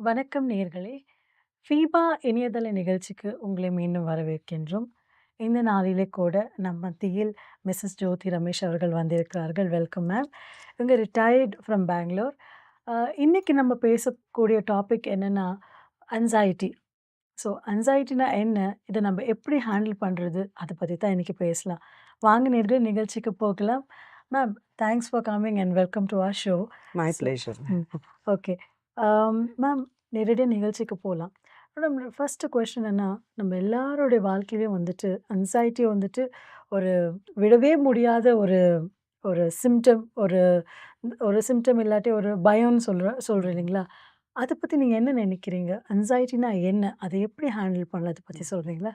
வணக்கம் நேயர்களே! ஃபீபா இணையதள நிகழ்ச்சிக்கு உங்களை மீண்டும் வரவேற்கின்றோம். இந்த நாளிலே கூட நம் மத்தியில் மிஸ்ஸஸ் ஜோதி ரமேஷ் அவர்கள் வந்திருக்கிறார்கள். Welcome ma'am. இவங்க ரிட்டயர்ட் ஃப்ரம் பெங்களூர். அ இன்னைக்கு நம்ம பேசக்கூடிய டாபிக் என்னன்னா, அன்ஸைட்டி. ஸோ அன்ஸைட்டினா என்ன? இத நம்ம எப்படி ஹேண்டில் பண்றது? அத பத்தி தான் இன்னைக்கு பேசலாம். வாங்க நேயர்களே நிகழ்ச்சிக்கு போகலாம். Ma'am thanks for coming and welcome to our show. My pleasure. Okay. Ma'am நேரடியா நிகழ்ச்சிக்கு போலாம். மேடம் ஃபர்ஸ்ட் கொஸ்டின் என்னன்னா, நம்ம எல்லாருடைய வாழ்க்கையிலயும் வந்துட்டு அன்ஸைட்டி வந்துட்டு ஒரு விடவே முடியாத ஒரு ஒரு சிம்ப்டம் ஒரு ஒரு சிம்ப்டம் இல்லாட்டி ஒரு பயம்னு சொல்ற சொல்றோம் இல்லைங்களா? அத பத்தி நீங்க என்ன நினைக்கிறீங்க? அன்ஸைட்டினா என்ன? அத எப்படி ஹேண்டில் பண்ணலாம்? அத பத்தி சொல்றீங்களா?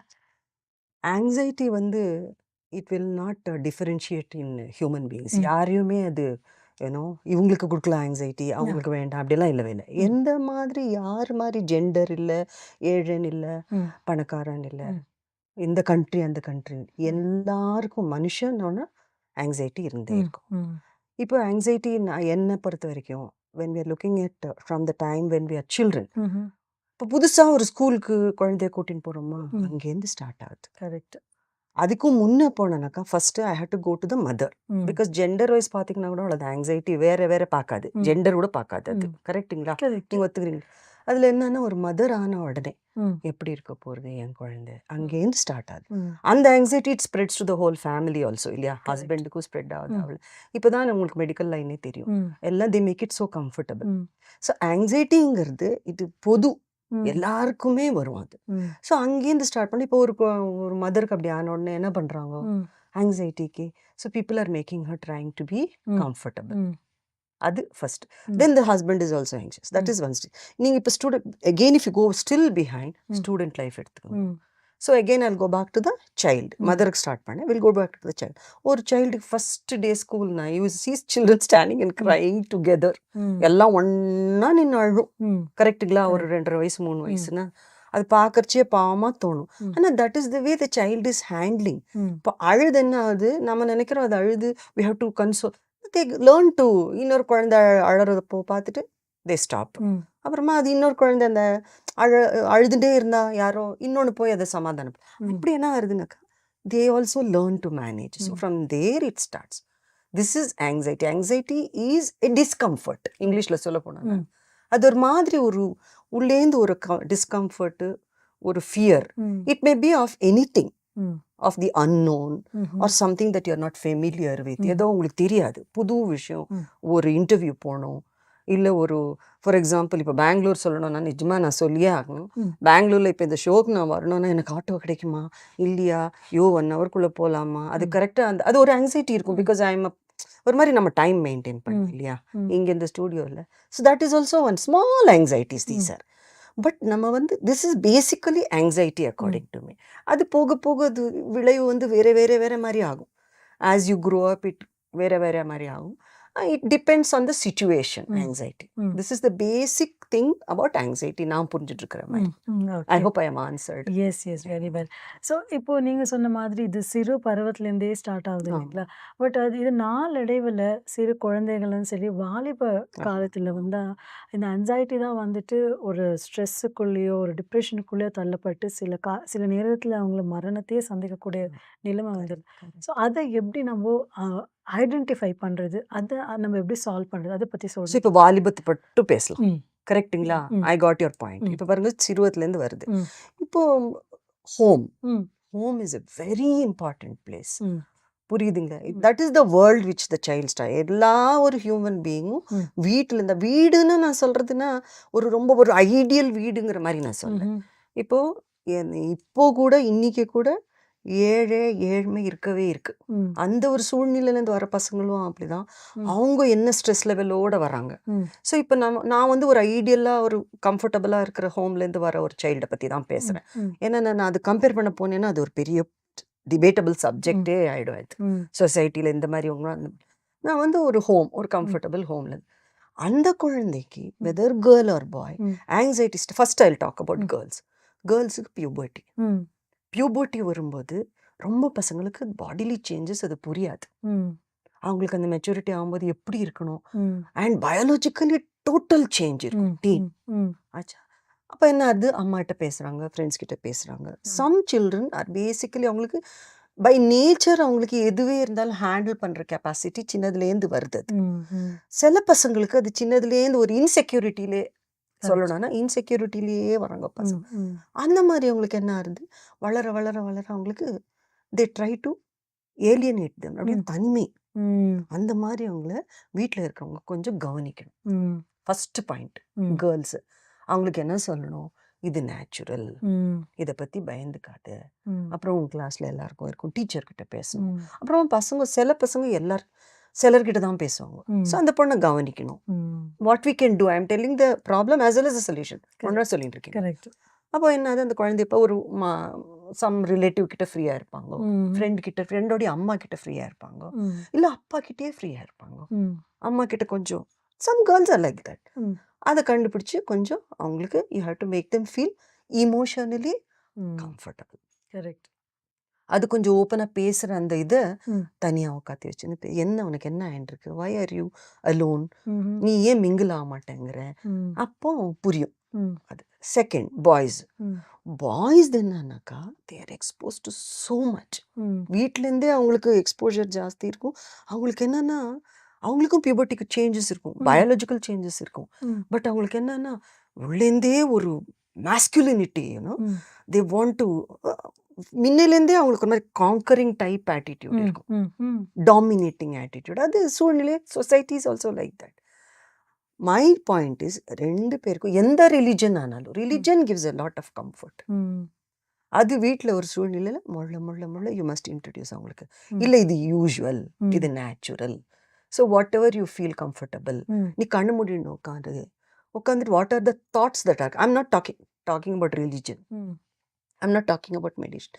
ஆங்ஸைட்டி வந்து it will not differentiate in human beings. யாரையுமே அது நோ இவங்களுக்கு குடுக்கலாம் ஆங்ஸைட்டி. அவங்களுக்கு வேண்டாம் அப்படிலாம் இல்லவே இல்ல. ம். எந்த மாதிரி யார் மாரி ஜெண்டர் இல்ல, ஏழைன்னு இல்ல. பணக்காரன் இல்ல. இந்த கண்ட்ரி அந்த கண்ட்ரி. எல்லாருக்கும் மனுஷன்னோன ஆங்ஸைட்டி இருந்தே. இருக்கும். இப்போ ஆங்ஸைட்டி நான் என்ன பொறுத்தவரைக்கும் when we are looking at from the time when we are children. இப்போ புதுசா ஒரு ஸ்கூலுக்கு குழந்தைய கூட்டின்னு போறோமா, ம். அங்கேருந்து ஸ்டார்ட் ஆகுது. கரெக்ட். அதுக்கும் முன்ன போனேனாக்கா, first I had to go to the mother. Because gender wise பார்த்தீங்கன்னா கூட அது ஆங்ஸைட்டி வேற வேற பார்க்காது. ஜெண்டர் கூட பார்க்காது அது. ம். கரெக்ட்டுங்களா? கரெக்ட். நீங்க ஒத்துக்கிறீங்களா? அதில என்னன்னா ஒரு மதர் ஆன உடனே. எப்படி இருக்க போறது என் குழந்தை? அங்கேருந்து ஸ்டார்ட் ஆகுது. அந்த anxiety it spreads to the whole family also இல்லையா? ஹஸ்பண்டுக்கும் ஸ்ப்ரெட் ஆகுது. அவள். இப்போ தான் உங்களுக்கு மெடிக்கல் லைனே தெரியும். எல்லாம் they make it so comfortable. So ஆங்ஸைட்டிங்கிறது இது பொது. எல்லாருக்குமே வரும் அது. ஸோ அங்கேருந்து ஸ்டார்ட் பண்ணி இப்போ ஒரு ஒரு மதருக்கு அப்படி ஆன உடனே என்ன பண்றாங்க? ம். ஆங்ஸைட்டிக்கு so people are making her trying to be. Comfortable. அது first. Then the husband is also anxious. That. Is one stage. நீங்க இப்போ student again if you go still behind. Student life எடுத்துக்கோங்க. So again I'll go back to the child. மதருக்கு start பண்ணேன். Will go back to the child. ஒரு சைல்டுக்கு first day ஸ்கூல்னா you sees children standing and hmm. Crying together. எல்லாம் ஒண்ணா நின்னு அழும். ம். கரெக்ட்டுங்களா? ஒரு கரெக்ட். 2 1/2 வயசு, 3 ம். வயசுனா, அது பார்க்கறச்சே பாவமா தோணும். ம். ஆனா that is the way the child is handling. இப்போ அழுது என்ன ஆகுது? நம்ம நினைக்கிறோம் அது அழுது we have to console. They learn to இன்னொரு குழந்தை அழறதப்போ பார்த்துட்டு தே ஸ்டாப். அப்புறமா அது இன்னொரு குழந்தை அந்த அழ அழுதுட்டே இருந்தா யாரோ இன்னொன்னு போய் அத சமாதானம் ம். இப்படி என்ன ஆகுதுனாக்கா, they also learn to manage. So. From there it starts. This is anxiety. Anxiety is a discomfort. இங்கிலீஷ்ல சொல்ல. ம். அது ஒரு மாதிரி ஒரு உள்ளேந்து ஒரு க டிஸ்கம்ஃபர்ட், ஒரு fear. It may be of anything. Hmm. Of the unknown. Or something that you are not familiar with. ஏதோ உங்களுக்கு தெரியாது. புது விஷயம். ஒரு இன்டர்வியூ போணும். இல்ல ஒரு ஃபார் எக்ஸாம்பிள் இப்போ பெங்களூர் சொல்லணும்னா நிஜமா நான் சொல்லியே ஆகணும். பெங்களூர்ல இப்போ இந்த ஷோக்கு நான் வரணும்னா எனக்கு ஆட்டோ கிடைக்குமா? இல்லையா? ஐயோ! 1 ஹவர்க்குள்ள போலாமா? அது ம். கரெக்ட்டா அந்த அது ஒரு ஆங்ஸைட்டி இருக்கும். பிகாஸ் ஐ அ ஒரு மாரி நம்ம டைம் மெயின்டெயின் ம். பண்ணணும் இல்லையா? இங்க இந்த ஸ்டூடியோல. So that is also one small anxieties. These are. But நம்ம வந்து this is basically anxiety. According to me. அது போக போக அது விளைவு வந்து வேற வேற வேற மாரி ஆகும். As you grow up it வேற வேற மாரி ஆகும். It depends on the situation hmm. Anxiety. This is the basic thing about anxiety நான் புரிஞ்சுட்டு இருக்கிற மாரி. ம். ம். I. Hope I am answered. Yes, yes. Very well. So இப்போ நீங்க சொன்ன மாதிரி இது சிறு பருவத்திலேருந்தே ஸ்டார்ட் ஆகுது. இல்லைங்களா? பட் அது இது நாளடைவுல சிறு குழந்தைகளும் சரி, வாலிப. காலத்தில வந்தா இந்த அன்ஸைட்டி தான் வந்துட்டு ஒரு ஸ்ட்ரெஸ்ஸுக்குள்ளேயோ, ஒரு டிப்ரஷனுக்குள்ளேயோ தள்ளப்பட்டு சில கா சில நேரத்தில அவங்கள மரணத்தையே சந்திக்கக்கூடிய. நிலைமை. கரெக்ட். ஸோ அத எப்படி நம்போ அ ஐடென்டிஃபை பண்றது? அத நம்ம எப்படி சால்வ் பண்றது? அத பத்தி ஸோ சொல்லுங்க. இப்போ வாலிபத்த மட்டும் பேசலாம். ம். I got your point. இப்போ பாருங்க சிறுவத்திலேருந்து வருது. இப்போ home. Home is a very important place. Hmm. That is the world which the child start. எல்லா ஒரு ஹியூமன் பீயிங்கும் ம். வீட்ல இந்த வீடுன்னு நான் சொல்றதுன்னா, ஒரு ரொம்ப ஒரு ஐடியல் வீடுங்கிற மாரி நான் சொல்லல. ம்ஹ்ம். இப்போ கூட இன்னைக்கு கூட ஏழை, ஏழ்மை இருக்கவே இருக்கு. அந்த ஒரு சூழ்நிலையிலேருந்து வர பசங்களும் அப்படிதான். அவங்க என்ன ஸ்ட்ரெஸ் லெவலோட வராங்க. ஸோ இப்போ நம்ம நான் வந்து ஒரு ஐடியலா ஒரு கம்ஃபர்டபுளா இருக்கிற ஹோம்லேருந்து வர ஒரு சைல்ட பத்தி தான். ம். ஏன்னா நான் அது கம்பேர் பண்ண போனேன்னா, அது ஒரு பெரிய டிபேட்டபிள் ம். சப்ஜெக்ட்டே ஆயிடும் அது. ம். சொசைட்டில இந்த உங்க நான் வந்து ஒரு ஹோம், ஒரு. கம்ஃபர்டபிள் ஹோம்ல அந்த குழந்தைக்கு. Whether girl or boy. Anxiety first I talk about. Girls. கேர்ள்ஸுக்கு puberty. Puberty வரும்போது ரொம்ப பசங்களுக்கு பாடிலி சேஞ்சஸ் அது புரியாது. அவங்களுக்கு அந்த மெச்சூரிட்டி ஆகும்போது எப்படி இருக்கணும்? அண்ட் பயாலஜிக்கலி டோட்டல் சேஞ்ச் இருக்கும் டீன் ஆச்சா. அப்போ என்ன அது? அம்மாட்ட பேசுகிறாங்க ஃப்ரெண்ட்ஸ் கிட்ட பேசுகிறாங்க சம் சில்ட்ரன் ஆர் பேசிக்கலி அவங்களுக்கு பை நேச்சர் அவங்களுக்கு எதுவே இருந்தாலும் ஹேண்டில் பண்ணுற கெப்பாசிட்டி சின்னதுலேருந்து வருது. சில பசங்களுக்கு அது சின்னதுலேருந்து ஒரு இன்செக்யூரிட்டிலே சொல்லணும்னா இன்செக்யூரிட்டிலேயே வராங்க பசங்க. அந்த மாதிரி அவங்களுக்கு என்ன ஆகுது? வளர வளர வளர அவங்களுக்கு they try to alienate them அப்படியே ம். தனிமை. அந்த மாதிரி அவங்கள வீட்டில் இருக்கவங்க கொஞ்சம் கவனிக்கணும். ஃபர்ஸ்ட் பாயிண்ட் கேர்ள்ஸு அவங்களுக்கு என்ன சொல்லணும்? இது நேச்சுரல் இதை பற்றி பயந்துக்காத. ம், அப்புறம் உங்கள் கிளாஸில் எல்லாருக்கும் இருக்கும். டீச்சர்கிட்ட பேசணும். அப்புறம் பசங்க சில பசங்க எல்லார் சிலர்கிட்ட தான் பேசுவாங்க. ம். ஸோ அந்த பொண்ணை கவனிக்கணும். ம். What we can do I am telling the problem as well as a solution ஒன்றா சொல்லிட்டு இருக்கேன். அப்போ என்னது அந்த குழந்தை இப்போ ஒரு சம் ரிலேட்டிவ் கிட்ட ஃப்ரீயாக இருப்பாங்க. ம், ஃப்ரெண்ட் கிட்ட ஃப்ரெண்டோடைய அம்மா கிட்ட ஃப்ரீயாக இருப்பாங்க. ம், இல்லை அப்பா கிட்டே ஃப்ரீயாக இருப்பாங்க. ம், அம்மா கிட்ட கொஞ்சம் some girls are like that ம். அதை கண்டுபிடிச்சு கொஞ்சம் அவங்களுக்கு you have to make them feel emotionally hmm. Comfortable correct அது கொஞ்சம் ஓப்பனாக பேசுகிற அந்த இதை. தனியாக உட்காத்தி வச்சுன்னு பே- என்ன உனக்கு என்ன ஆயிருக்கு வை ஆர் யூ அலோன். நீ ஏன் மிங்கிள் ஆக மாட்டேங்கிற? அப்போ புரியும். அது செகண்ட் பாய்ஸ் பாய்ஸ் என்னன்னாக்கா they're expose to so much வீட்டிலேருந்தே அவங்களுக்கு எக்ஸ்போஜர் ஜாஸ்தி இருக்கும். அவங்களுக்கு என்னன்னா அவங்களுக்கும் பியூபர்ட்டிக்கு சேஞ்சஸ் இருக்கும். பயாலஜிக்கல் சேஞ்சஸ் இருக்கும். பட் அவங்களுக்கு என்னன்னா உள்ளேருந்தே ஒரு masculinity you know they want to முன்னிலேருந்தே அவங்களுக்கு ஒரு மாதிரி காங்கரிங் டைப் ஆட்டிடியூட் இருக்கும். டாமினேட்டிங் ஆட்டிடியூட் அது சூழ்நிலை society is also like that my point is ரெண்டு பேருக்கும் எந்த ரிலிஜன் ஆனாலும் religion gives a lot of comfort அது வீட்டில் ஒரு சூழ்நிலையில் முள்ள முள்ள முள்ள யூ மஸ்ட் இன்ட்ரடியூஸ் அவங்களுக்கு. இல்லை இது யூஷுவல் ம். இது natural so whatever you feel comfortable நீ கண்ணு மூடின்னு உட்காந்து உட்காந்துட்டு what are the thoughts that are I'm not talking talking about religion I'm not talking about meditation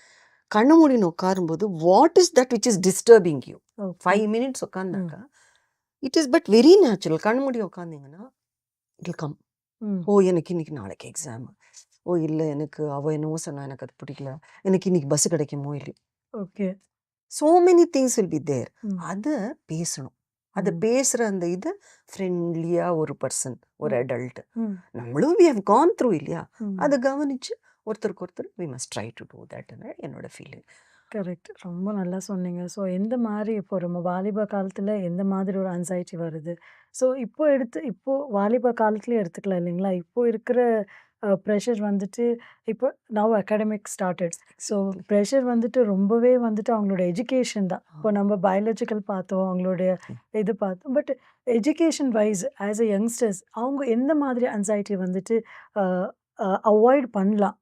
கண்ணு மூடின்னு உட்காரும்போது what is that which is disturbing you. Five minutes உட்காந்தாக்கா it is but very natural கண்ணு மூடி உட்காந்தீங்கன்னா it come ஓ எனக்கு இன்னைக்கு நாளைக்கு exam ஓ இல்லை எனக்கு அவ என்னவோ சொன்னா எனக்கு அது பிடிக்கல. எனக்கு இன்னைக்கு பஸ் கிடைக்குமோ இல்லையோ? Okay. So many things will be there அதை பேசணும். அதை பேசுகிற அந்த இதை ஃப்ரெண்ட்லியாக ஒரு பர்சன் ஒரு. அடல்ட் நம்மளும் வி ஹவ் கான் த்ரூ இல்லையா. அதை கவனிச்சு ஒருத்தருக்கு ஒருத்தர் we must try to do தட்னு என்னோட ஃபீலிங் கரெக்ட். ரொம்ப நல்லா சொன்னீங்க. ஸோ எந்த மாரி இப்போ நம்ம வாலிப காலத்துல எந்த மாதிரி ஒரு அன்சைட்டி வருது? ஸோ இப்போ எடுத்து இப்போ வாலிப காலத்திலயே எடுத்துக்கலாம் இல்லைங்களா? இப்போ இருக்கிற ப்ரெஷர் வந்துட்டு இப்போ now academic started. So pressure வந்துட்டு ரொம்பவே வந்துட்டு அவங்களோட எஜுகேஷன் தான். இப்போ நம்ம பயாலஜிக்கல் பார்த்தோம், அவங்களுடைய இது பார்த்தோம். But education wise as a youngsters அவங்க எந்த மாதிரி அன்சைட்டி வந்துட்டு அவாய்ட் பண்ணலாம்?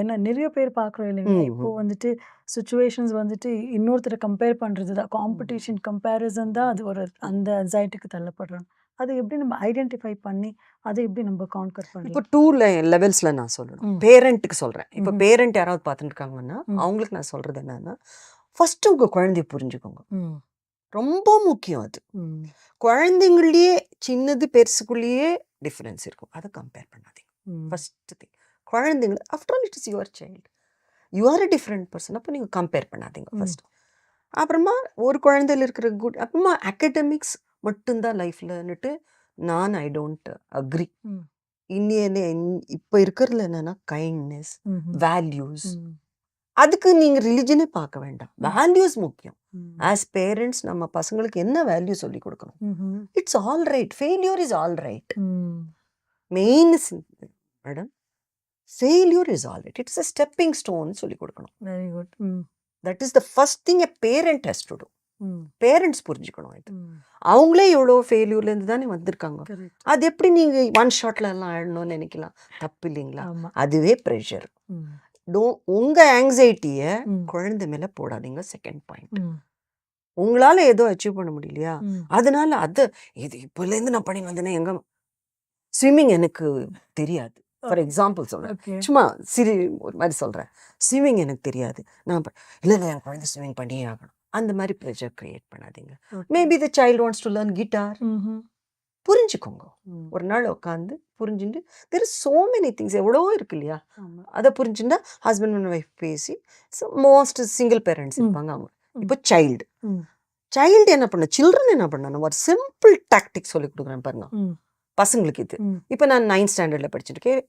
ஏன்னா நிறைய பேர் பார்க்குறோம் இல்லைங்களா? இப்போ வந்துட்டு சிச்சுவேஷன்ஸ் வந்துட்டு இன்னொருத்தர கம்பேர் பண்றது தான். காம்படிஷன் கம்பேரிசன் தான் அது ஒரு அந்த அன்சைட்டிக்கு தள்ளப்படுறோம். அதை எப்படி நம்ம ஐடென்டிஃபை பண்ணி அதை எப்படி நம்ம கான்கர் இப்போ பண்ணலாம்? டூ லெவல்ஸில் நான் சொல்லணும். பேரண்ட்டுக்கு சொல்கிறேன் இப்போ. பேரண்ட் யாராவது பார்த்துட்டு இருக்காங்கன்னா ம். அவங்களுக்கு நான் சொல்கிறது என்னன்னா ஃபஸ்ட்டு உங்கள் குழந்தைய புரிஞ்சுக்கோங்க. ரொம்ப முக்கியம் அது. குழந்தைங்களையே சின்னது பெருசுக்குள்ளேயே டிஃப்ரென்ஸ் இருக்கும் அதை கம்பேர் பண்ணாதீங்க. ஃபஸ்ட்டு திங் குழந்தைங்க after all it is your child you are a different person அப்போ நீங்கள் கம்பேர் பண்ணாதீங்க ம். ஃபர்ஸ்ட் அப்புறமா ஒரு குழந்தையில இருக்கிற குட் அப்புறமா அகடமிக்ஸ் மட்டும்தான் லைஃப்லன்னுட்டு நான் ஐ டோன்ட் அக்ரி ம். இன்னிய இப்போ இருக்கிறதுல என்னன்னா கைண்ட்னஸ். வேல்யூஸ். அதுக்கு நீங்கள் ரிலிஜனே பார்க்க வேண்டாம். வேல்யூஸ் முக்கியம். ஆஸ் பேரண்ட்ஸ் நம்ம பசங்களுக்கு என்ன வேல்யூ சொல்லி கொடுக்கணும். It's all right failure is all right. Main madam failure is all right it's a stepping stone சொல்லி கொடுக்கணும் very good. That is the first thing a parent has to do. Parents புரிஞ்சுக்கணும் இது. அவங்களே எவ்வளோ ஃபெயிலியூர்லேருந்து தானே வந்திருக்காங்க. அது எப்படி நீங்கள் ஒன் ஷாட்ல எல்லாம் ஆடணும்னு நினைக்கலாம் தப்பு இல்லைங்களா. அதுவே ப்ரெஷர். டோ உங்கள் ஆங்ஸைட்டியை. குழந்தை மேலே போடாதீங்க செகண்ட் பாயிண்ட். உங்களால் ஏதோ அச்சீவ் பண்ண முடியலையா. அதனால அது இது இப்போலேருந்து நான் பண்ணி வந்தேனே எங்க ஸ்விம்மிங் எனக்கு தெரியாது ஃபார் எக்ஸாம்பிள் சொல்கிறேன். சும்மா சிரி ஒரு மாதிரி சொல்கிறேன் ஸ்விம்மிங் எனக்கு தெரியாது நான் இல்லை இல்லை என் குழந்தை ஸ்விம்மிங் பண்ணியே ஆகணும் அந்த மாதிரி ப்ரெஷர் க்ரியேட் பண்ணாதீங்க. Maybe the child wants to learn guitar. புரிஞ்சுக்கோங்க ம். ஒரு நாள் உட்காந்து புரிஞ்சுட்டு தெர் சோ மெனி திங்ஸ் எவ்வளோ இருக்கு இல்லையா. அதை புரிஞ்சுட்டா ஹஸ்பண்ட் அண்ட் ஒய்ஃப் பேசி மோஸ்ட் சிங்கிள் பேரண்ட்ஸ். இருப்பாங்க அவங்க ம். இப்போ சைல்டு. சைல்டு என்ன பண்ண சில்ட்ரன் என்ன பண்ணணும் ஒரு சிம்பிள் டாக்டிக் சொல்லி கொடுக்குறேன் பாருங்க. பசங்களுக்கு இது. இப்போ நான் நைன்த் ஸ்டாண்டர்டில் படிச்சிருக்கேன்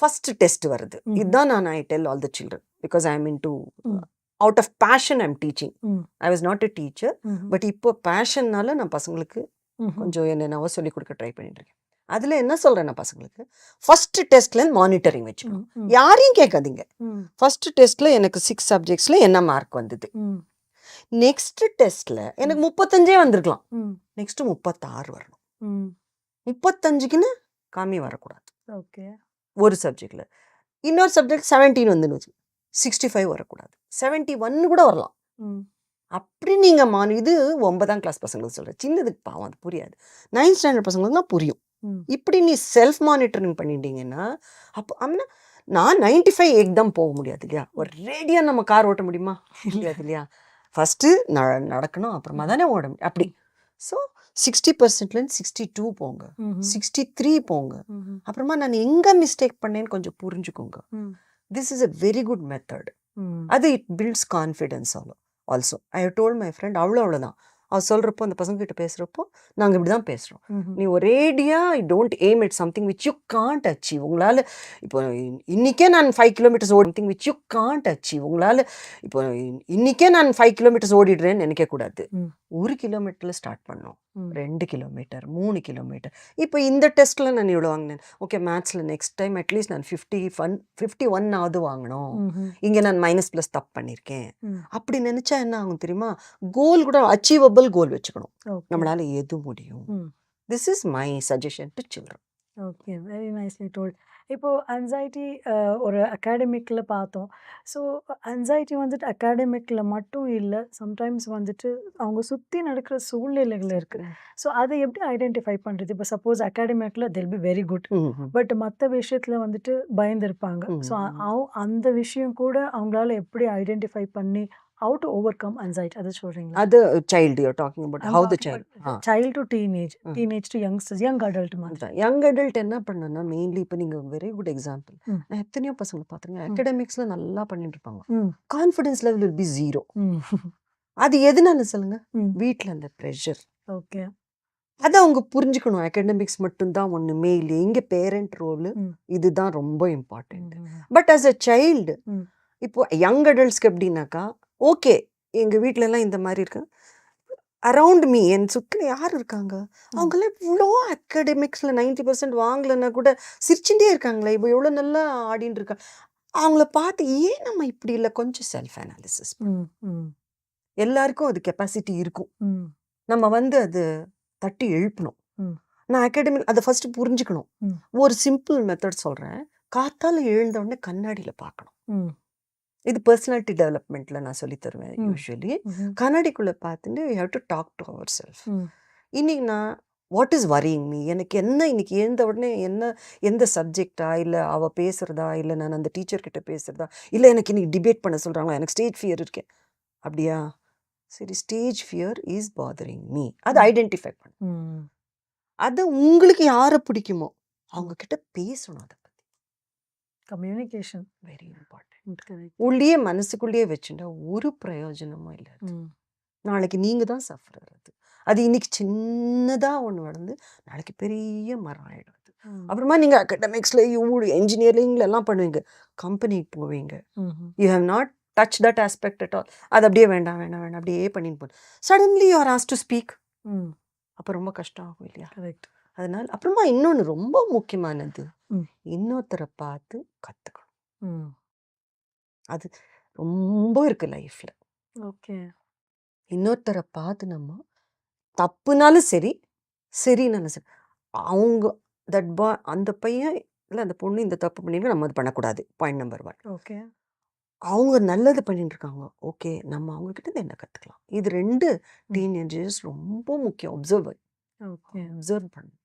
ஃபர்ஸ்ட் டெஸ்ட் வருது. இதுதான் நான் I tell all the children because I am in to. Out of passion I'm teaching. I was not a teacher. But இப்போ பேஷன்னால நான் பசங்களுக்கு. கொஞ்சம் என்னென்னவோ சொல்லிக் கொடுக்க ட்ரை பண்ணிட்டு இருக்கேன் அதில் என்ன சொல்கிறேன் நான் பசங்களுக்கு ஃபர்ஸ்ட் டெஸ்ட்ல மானிட்டரிங் வச்சுக்கணும். யாரையும் கேட்காதீங்க ம். ஃபர்ஸ்ட் டெஸ்ட்ல எனக்கு சிக்ஸ் சப்ஜெக்ட்ஸ்ல என்ன மார்க் வந்தது. நெக்ஸ்ட் டெஸ்ட்ல எனக்கு முப்பத்தஞ்சே வந்திருக்கலாம். நெக்ஸ்ட் முப்பத்தாறு வரணும். முப்பத்தஞ்சுக்குன்னு கம்மி வரக்கூடாது. ஓகே. ஒரு சப்ஜெக்ட்ல இன்னொரு சப்ஜெக்ட் செவன்டீன் வந்துன்னு சிக்ஸ்டி ஃபைவ் வரக்கூடாது. செவன்ட்டி ஒன்னு கூட வரலாம். அப்படி நீங்க மானு இது ஒன்பதாம் கிளாஸ் பசங்களுக்கு சொல்றேன் சின்னதுக்கு பாவம் அது புரியாது. நைன்த் ஸ்டாண்டர்ட் பசங்களுக்கு தான் புரியும். இப்படி நீ செல்ஃப் மானிட்டரிங் பண்ணிட்டீங்கன்னா அப்போ அப்படின்னா நான் நைன்டி ஃபைவ் எக் தான் போக முடியாது இல்லையா? ஒரு ரேடியா நம்ம கார் ஓட்ட முடியுமா? முடியாது இல்லையா? ஃபஸ்ட்டு நடக்கணும் அப்புறமா தானே ஓட முடியும். அப்படி. ஸோ சிக்ஸ்டி பர்சன்ட்லேருந்து சிக்ஸ்டி டூ போங்க. சிக்ஸ்டி த்ரீ போங்க. அப்புறமா நான் எங்கே மிஸ்டேக் பண்ணேன்னு கொஞ்சம் புரிஞ்சுக்கோங்க. This is a very good method. அது it builds confidence ஆலும் also I told my friend அவ்வளோ அவ்வளோதான் அவ சொல்கிறப்போ அந்த பசங்க கிட்ட பேசுகிறப்போ நாங்கள் இப்படி தான் பேசுகிறோம். நீ ஒரேடியா I don't aim it something which you can't achieve உங்களால் இப்போ இன்- இன்னிக்கே நான் ஃபைவ் கிலோமீட்டர்ஸ் ஓடி thing which you can't achieve உங்களால் இப்போ இன்- இன்னிக்கே நான் ஃபைவ் கிலோமீட்டர்ஸ் ஓடிடுறேன்னு நினைக்கக்கூடாது. ஒரு கிலோமீட்டரில் ஸ்டார்ட் பண்ணோம். ரெண்டு கிலோமீட்டர் மூணு கிலோமீட்டர். இப்போ இந்த டெஸ்ட்டில் நான் இவ்வளோ வாங்கினேன்? ஓகே மேத்ஸில் நெக்ஸ்ட் டைம் அட்லீஸ்ட் நான் ஃபிஃப்டி ஒன் ஃபிஃப்டி ஒன்னாவது வாங்கணும் ம்ஹும். இங்கே நான் மைனஸ் ப்ளஸ் தப்பு பண்ணியிருக்கேன். அப்படி நினச்சா என்ன ஆகும் தெரியுமா? கோல் கூட அச்சீவபிள் கோல் வச்சுக்கணும். நம்மளால எது முடியும். This is my suggestion to children okay very nicely told இப்போ அன்சைட்டி ஒரு அகாடமிக்கில் பார்த்தோம். ஸோ அன்சைட்டி வந்துட்டு அகாடமிக்கில் மட்டும் இல்லை சம்டைம்ஸ் வந்துட்டு அவங்க சுற்றி நடக்கிற சூழ்நிலைகள் இருக்குது ஸோ அதை எப்படி ஐடென்டிஃபை பண்ணுறது இப்போ suppose அகாடமிக்கில் they'll be very good but மற்ற விஷயத்தில் வந்துட்டு பயந்துருப்பாங்க. ஸோ. அந்த விஷயம் கூட அவங்களால எப்படி ஐடென்டிஃபை பண்ணி how to overcome anxiety அதை சொல்கிறீங்களா அது child you're talking about how the child child to teenage. Teenage to youngsters young adult மாதிரி. யங் அடல்ட் என்ன பண்ணனா மெயின்லி இப்போ நீங்கள் வெரி குட் எக்ஸாம்பிள். நான் எத்தனையோ பசங்க பார்த்துருங்க ம். அகடமிக்ஸில் நல்லா பண்ணிட்டு இருப்பாங்க. Confidence level will be zero அது எதுனால சொல்லுங்க? ம். வீட்டில் அந்த ப்ரெஷர் ஓகே. அதை அவங்க புரிஞ்சுக்கணும். அகடமிக்ஸ் மட்டும்தான் ஒன்றுமே இல்லை இங்கே பேரண்ட் ரோல். இதுதான் ரொம்ப இம்பார்ட்டண்ட் ம். But as a child. இப்போ யங் அடல்ட்ஸ்க்கு எப்படின்னாக்கா ஓகே. எங்கள் வீட்டிலலாம் இந்த மாதிரி இருக்கு. அரவுண்ட் மீ என் சுற்றில யார் இருக்காங்க? அவங்களாம் இவ்வளோ அகடமிக்ஸில் நைன்டி பர்சன்ட் வாங்கலைன்னா கூட சிரிச்சுட்டே இருக்காங்களே இப்போ எவ்வளோ நல்லா ஆடின்னு இருக்கா? அவங்கள பார்த்து ஏன் நம்ம இப்படி இல்லை? கொஞ்சம் செல்ஃப் அனாலிசிஸ் ம் ம். எல்லாருக்கும் அது கெப்பாசிட்டி இருக்கும். ம். நம்ம வந்து அது தட்டி எழுப்பணும். நான் அகாடமிக் அதை ஃபர்ஸ்ட் புரிஞ்சுக்கணும். ஒரு சிம்பிள் மெத்தட் சொல்கிறேன் காத்தால எழுந்த உடனே கண்ணாடியில் பார்க்கணும். ம். இது பர்சனாலிட்டி டெவலப்மெண்ட்டில் நான் சொல்லி தருவேன். யூஸ்வலி. கண்ணாடிக்குள்ளே பார்த்துட்டு you have to talk to our self இன்னைக்கு நான் வாட் இஸ் வரிங் மீ எனக்கு என்ன இன்னைக்கு எழுந்த உடனே என்ன எந்த சப்ஜெக்டா இல்லை அவ பேசுறதா? இல்லை நான் அந்த டீச்சர் கிட்ட பேசுறதா? இல்லை எனக்கு இன்னைக்கு டிபேட் பண்ண சொல்றாங்களா? எனக்கு ஸ்டேஜ் ஃபியர் இருக்கேன் அப்படியா? சரி stage fear is bothering me அதை. ஐடென்டிஃபை பண்ணு. அதை உங்களுக்கு யாரை பிடிக்குமோ அவங்க கிட்ட பேசணும் அதை. கம்யூனிகேஷன் வெரி இம்பார்ட்டன்ட் உள்ளேயே மனசுக்குள்ளேயே வச்சுட்டா ஒரு பிரயோஜனமும் இல்லை நாளைக்கு நீங்க தான் சஃபரர் அது அது இன்னைக்கு சின்னதா ஒன்று வளர்ந்து நாளைக்கு பெரிய மரம் ஆயிடும் அது ம். அப்புறமா நீங்க அகடமிக்ஸ்ல இவ்வளோ இன்ஜினியரிங்ல எல்லாம் பண்ணுவீங்க. கம்பெனிக்கு போவீங்க. You have not touch that aspect at all அது அப்படியே வேண்டாம் வேண்டாம் வேண்டாம் அப்படியே பண்ணிட்டு போகணும் suddenly you are as to speak அப்போ ரொம்ப கஷ்டம் ஆகும் இல்லையா? கரெக்ட் அதனால அப்புறமா இன்னொன்று ரொம்ப முக்கியமானது. இன்னொருத்தரை பார்த்து கற்றுக்கணும் அது ரொம்ப இருக்கு லைஃப்ல. ஓகே. இன்னொருத்தரை பார்த்து நம்ம தப்புனாலும் சரி சரினாலும் சரி அவங்க தட் பா அந்த பையன் இல்லை அந்த பொண்ணு இந்த தப்பு பண்ணிட்டு நம்ம அது பண்ணக்கூடாது. Point number one okay. அவங்க நல்லது பண்ணிட்டு இருக்காங்க ஓகே நம்ம அவங்க கிட்ட என்ன கற்றுக்கலாம் இது ரெண்டு டீனேஜர்ஸ் ரொம்ப முக்கியம். Observe okay. ஒப்சர்வ் பண்ணணும்.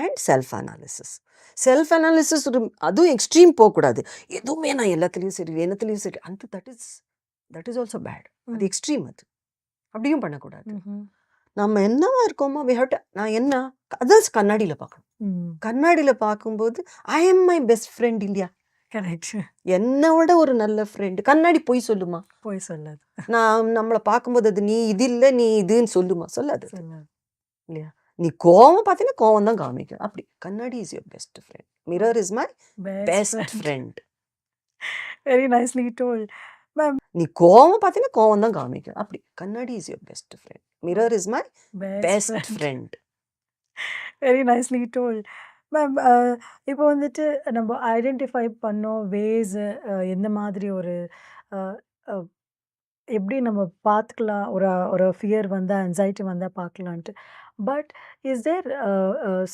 And self analysis self analysis ஒரு அதுவும் எக்ஸ்ட்ரீம் போகக்கூடாது. எதுவுமே நான் எல்லாத்துலேயும் சரி என்னத்துலேயும் சரி அந்த that is that is also bad அது. எக்ஸ்ட்ரீம் அது. அப்படியும் பண்ணக்கூடாது. நம்ம என்னவா இருக்கோமோ we have to நான் என்ன அதான் கண்ணாடியில் பார்க்கணும். கண்ணாடியில் பார்க்கும்போது I am my best friend இல்லையா? கரெக்ட் என்னை விட ஒரு நல்ல ஃப்ரெண்டு கண்ணாடி போய் சொல்லுமா? போய் சொல்லாது. நான் நம்மளை பார்க்கும்போது அது நீ இது இல்லை நீ இதுன்னு சொல்லுமா? சொல்லாது சொல்லாது. நீ கோவம் பார்த்தீங்கன்னா கோவம் தான் காமிக்கும். அப்படி. கண்ணாடி is your best friend mirror is my best friend very nicely told ma'am நீ கோவம் பார்த்தீங்கன்னா கோவம் தான் காமிக்கும். அப்படி. கண்ணாடி is your best friend mirror is my best friend very nicely told ma'am இப்போ வந்துட்டு நம்ம ஐடென்டிஃபை பண்ணோம் வேஸ் எந்த மாதிரி ஒரு அஹ், அஹ், எப்படி நம்ம பார்த்துக்கலாம் ஒரு ஒரு ஃபியர் வந்தால் anxiety வந்தால் பார்க்கலான்ட்டு but is there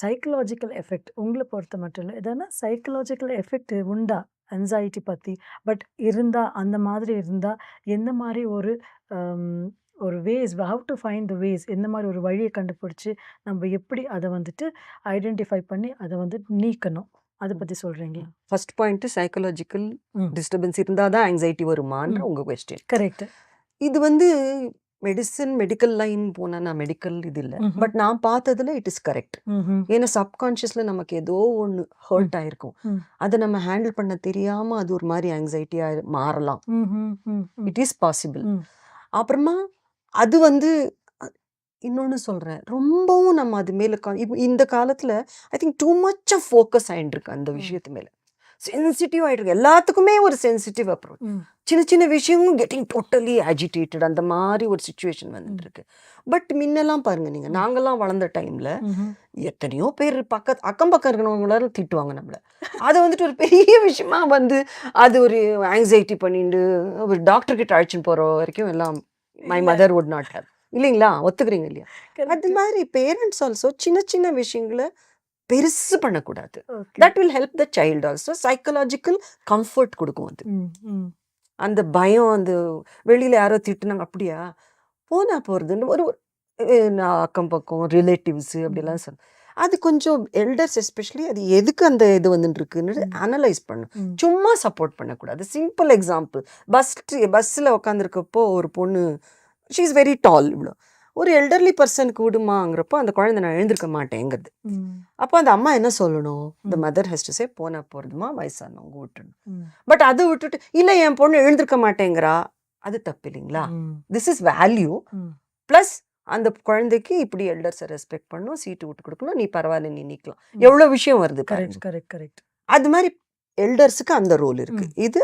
psychological effect உங்களை பொறுத்த மட்டும் இல்லை. எதனா சைக்கலாஜிக்கல் எஃபெக்ட் உண்டா? Anxiety பற்றி பட் இருந்தால் அந்த மாதிரி இருந்தால் எந்த மாதிரி ஒரு ஹம், ஒரு ways how to find the ways எந்த மாதிரி ஒரு வழியை கண்டுபிடிச்சி நம்ம எப்படி அதை வந்துட்டு ஐடென்டிஃபை பண்ணி அதை வந்து நீக்கணும்? அதை பற்றி சொல்கிறீங்களா ஃபர்ஸ்ட் பாயிண்ட் சைக்கலாஜிக்கல் டிஸ்டர்பன்ஸ் இருந்தால் தான் ஆங்ஸைட்டி வருமான்ற உங்கள் கொஸ்டின் கரெக்ட் இது வந்து மெடிசன் மெடிக்கல் லைன் போனால் நான் மெடிக்கல் இது இல்லை. பட் நான் பார்த்ததுல இட் இஸ் கரெக்ட். ஏன்னா சப்கான்ஷியஸில் நமக்கு ஏதோ ஒன்று ஹர்ட் ஆயிருக்கும். அதை நம்ம ஹேண்டில் பண்ண தெரியாம அது ஒரு மாதிரி ஆங்ஸைட்டியாக மாறலாம். It is possible. அப்புறமா அது வந்து இன்னொன்று சொல்கிறேன் ரொம்பவும் நம்ம அது மேலே இந்த காலத்தில் I think too much of focus ஆகிட்டுருக்கு அந்த. விஷயத்து மேலே சென்சிட்டிவ் ஆகிட்டு எல்லாத்துக்குமே ஒரு சென்சிட்டிவ் அப்ரோச். சின்ன சின்ன விஷயமும் கெட்டிங் டோட்டலி அஜிடேட்டட் அந்த மாதிரி ஒரு சுச்சுவேஷன் ம். வந்துட்டு இருக்கு பட் முன்னெல்லாம் பாருங்க நீங்க. நாங்கெல்லாம் வளர்ந்த டைம்ல. எத்தனையோ பேர் பக்கத்து அக்கம் பக்கம் இருக்கிறவங்களாரும் திட்டுவாங்க நம்மள. அதை வந்துட்டு ஒரு பெரிய விஷயமா வந்து அது ஒரு ஆங்ஸைட்டி பண்ணிட்டு ஒரு டாக்டர் கிட்ட அழைச்சின்னு போற வரைக்கும் எல்லாம் my mother would not have இல்லைங்களா? ஒத்துக்கிறீங்க இல்லையா? அது மாதிரி பேரண்ட்ஸ் ஆல்சோ சின்ன சின்ன விஷயங்களை பெருசு பண்ணக்கூடாது. That will help the child also psychological comfort கொடுக்கும் அது. அந்த பயம் அந்த வெளியில யாரோ திட்டுனாங்க அப்படியா? போனா போறதுன்னு ஒரு நான் அக்கம் பக்கம் ரிலேட்டிவ்ஸ் அப்படிலாம் சொன்ன அது கொஞ்சம் எல்டர்ஸ் எஸ்பெஷலி அது எதுக்கு அந்த இது வந்துட்டு இருக்குன்னு அனலைஸ் பண்ணும் சும்மா சப்போர்ட் பண்ணக்கூடாது. சிம்பிள் எக்ஸாம்பிள் பஸ் பஸ்ஸில் உட்காந்துருக்கப்போ ஒரு பொண்ணு ஷீ இஸ் வெரி டால் இவ்வளோ ஒரு எல்டர்லி பர்சனுக்கு விடுமாங்கிறப்போ அந்த குழந்தை நான் எழுந்திருக்க மாட்டேங்கிறது. அப்போ அந்த அம்மா என்ன சொல்லணும்? த ம். மதர் ஹெஸ் டு சே போனா போகிறதுமா வயசானவங்க விட்டுணும் பட் அதை விட்டுட்டு இல்லை என் பொண்ணு எழுந்திருக்க மாட்டேங்கிறா. அது தப்பு இல்லைங்களா? திஸ் இஸ் வேல்யூ ப்ளஸ் அந்த குழந்தைக்கு இப்படி எல்டர்ஸை ரெஸ்பெக்ட் பண்ணணும் சீட்டு விட்டு கொடுக்கணும். நீ பரவாயில்ல நீ நிற்கலாம் எவ்வளோ விஷயம் வருது கரெக்ட் கரெக்ட் கரெக்ட் அது மாதிரி எல்டர்ஸுக்கு அந்த ரோல் இருக்கு. ம். இது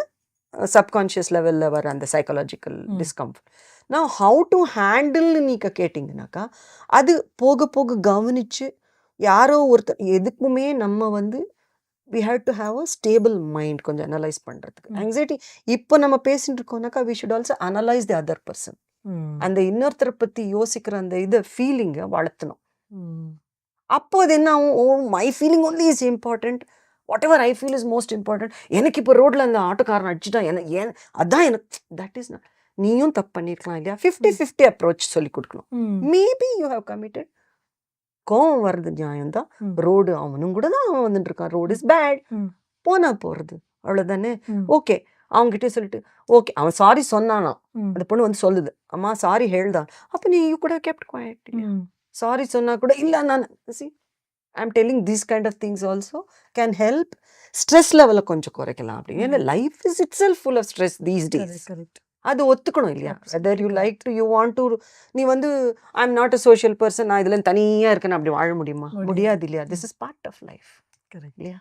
சப்கான்ஷியஸ் லெவலில் வர அந்த சைக்காலஜிக்கல் டிஸ்கம்ஃபர்ட் நான் ஹவு டு ஹேண்டில்னு நீங்க கேட்டிங்கனாக்கா அது போக போக கவனிச்சு யாரோ ஒருத்தர் எதுக்குமே நம்ம வந்து we have to have a stable mind கொஞ்சம் அனலைஸ் பண்ணுறதுக்கு ஆங்ஸைட்டி இப்போ நம்ம பேசிட்டு இருக்கோம்னாக்கா we should also analyse the other person அந்த இன்னொருத்தரை பற்றி யோசிக்கிற அந்த இதை ஃபீலிங்கை வளர்த்தணும். அப்போ அது என்ன ஆகும்? ஓ my feeling only is important whatever I feel is most important எனக்கு இப்போ ரோட்டில் அந்த ஆட்டோக்காரன் அடிச்சுட்டான் எனக்கு ஏன் அதான் எனக்கு தட் இஸ் நாட் நீயும் தப்பு பண்ணியிருக்கலாம் இல்லையா? ஃபிஃப்டி ஃபிஃப்டி அப்ரோச் சொல்லி கொடுக்கணும். மேபி யூ ஹவ் கமிட்டட் கோவம் வர்றது நியாயம்தான். ரோடு அவனும் கூட தான் அவன் வந்துட்டு இருக்கான் ரோடு இஸ் பேட் போனா போகிறது அவ்வளோதானே ம். ஓகே அவங்ககிட்ட சொல்லிட்டு ஓகே அவன் சாரி சொன்னானா? அந்த பொண்ணு வந்து சொல்லுது அம்மா சாரி ஹேள்தான் அப்போ நீ யூ கூட கெப்ட் குவாய்ட் சாரி சொன்னா கூட இல்லை நான் see I am telling these kind of things also can help stress லெவலை கொஞ்சம் குறைக்கலாம். அப்படின்னு. Life is it self full of stress these days correct அது ஒத்துக்கணும் இல்லையா? Whether you like to you want to நீ வந்து I am not a social person நான் இதில் தனியாக இருக்கேன்னு அப்படி வாழ முடியுமா? முடியாது. இல்லையா? This is part of life correct இல்லையா?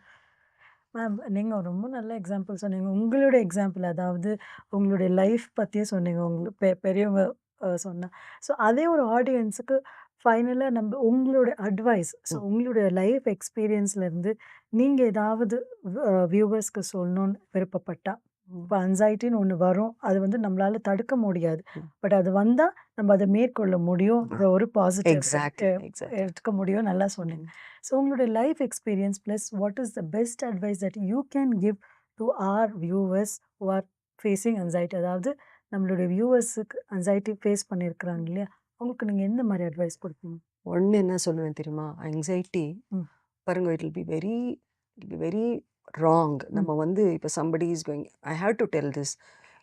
மேம் நீங்கள் ரொம்ப நல்ல எக்ஸாம்பிள் சொன்னீங்க. உங்களுடைய எக்ஸாம்பிள் அதாவது உங்களுடைய லைஃப் பற்றியே சொன்னீங்க. உங்களுக்கு பெ பெரியவங்க அஹ், சொன்னா. ஸோ அதே ஒரு ஆடியன்ஸுக்கு ஃபைனலாக நம்ம உங்களுடைய அட்வைஸ் ஸோ உங்களுடைய லைஃப் எக்ஸ்பீரியன்ஸ்லேருந்து நீங்கள் ஏதாவது வியூவர்ஸ்க்கு சொல்லணும்னு விருப்பப்பட்டா? ம் இப்போ அன்சைட்டின்னு ஒன்று வரும். அது வந்து நம்மளால தடுக்க முடியாது. பட் அது வந்தால் நம்ம அதை மேற்கொள்ள முடியும். இதை ஒரு பாசிட்டிவ் எடுத்துக்க முடியும் நல்லா சொன்னீங்க. ஸோ உங்களுடைய life experience plus what is the best advice that you can give to our viewers who are facing anxiety? அதாவது நம்மளுடைய வியூவர்ஸுக்கு anxiety ஃபேஸ் பண்ணியிருக்கிறாங்க இல்லையா? அவங்களுக்கு நீங்கள் எந்த மாதிரி அட்வைஸ் கொடுப்பீங்க? ஒன்று என்ன சொல்லுவேன் தெரியுமா? ம். பாருங்க it will be very it be very wrong நம்ம வந்து இப்போ somebody is going I have to tell this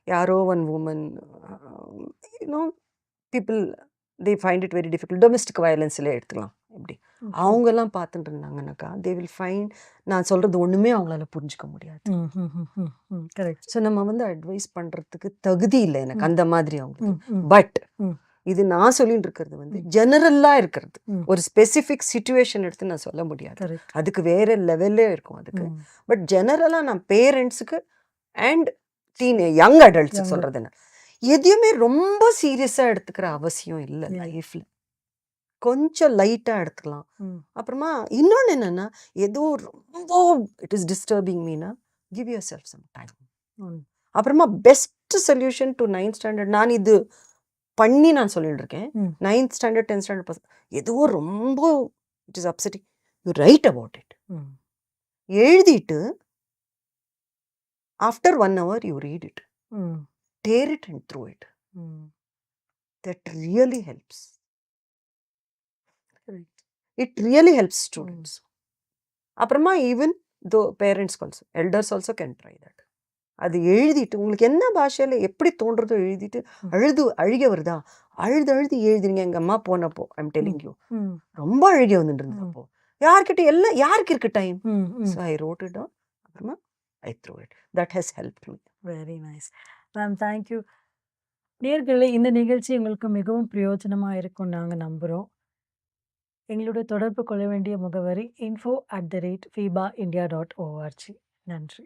யாரோ one woman you know people they find it very difficult domestic வயலன்ஸில் எடுத்துக்கலாம். இப்படி. அவங்கெல்லாம் பார்த்துட்டு இருந்தாங்கன்னாக்கா தே வில் ஃபைண்ட் நான் சொல்கிறது ஒன்றுமே அவங்களால புரிஞ்சுக்க முடியாது. கரெக்ட். ஸோ நம்ம வந்து அட்வைஸ் பண்ணுறதுக்கு தகுதி இல்லை எனக்கு. அந்த மாதிரி அவங்களுக்கு. பட் இது நான் சொல்லிட்டு இருக்கிறது வந்து ம். ஜெனரலா இருக்கிறது. ஒரு ஸ்பெசிஃபிக் சுச்சுவேஷன் எடுத்து நான் சொல்ல முடியாது அதுக்கு வேற லெவல்லே இருக்கும் அதுக்கு. பட் ஜெனரலா நான் பேரண்ட்ஸுக்கு அண்ட் டீன் யங் அடல்ட்ஸ். சொல்றது என்ன எதையுமே ரொம்ப சீரியஸா எடுத்துக்கிற அவசியம் இல்லை. லைஃப்ல கொஞ்சம் லைட்டா எடுத்துக்கலாம். அப்புறமா இன்னொன்னு என்னன்னா ஏதோ ரொம்ப it is disturbing Meena give your self some time. அப்புறமா best solution to ninth standard நான் இது பண்ணி நான் சொல்லிட்டு இருக்கேன். நைன்த் ஸ்டாண்டர்ட் டென்த் ஸ்டாண்டர்ட் பசங்க ஏதோ ரொம்ப it is upsetting you write about it. எழுதிட்டு after one hour you read it. Tear it and throw it. That really helps it really helps students அப்புறமா even though parents also elders also can try that அது எழுதிட்டு உங்களுக்கு என்ன பாஷையில் எப்படி தோன்றதோ எழுதிட்டு. அழுது அழுக வருதா அழுது அழுது எழுதுறீங்க எங்கள் அம்மா போனப்போ ஐம் டெல்லிங் யூ. ரொம்ப அழுக வந்துட்டு. அப்போ. யார்கிட்ட எல்லாம் யாருக்கு இருக்கு time. So I wrote it down அப்புறமா I threw it that has help me very nice ma'am thank you நேர்களே இந்த நிகழ்ச்சி உங்களுக்கு மிகவும் பிரயோஜனமாக இருக்கும் நாங்கள் நம்புகிறோம் எங்களுடைய தொடர்பு கொள்ள வேண்டிய முகவரி info at the rate FIBA India dot ORG நன்றி.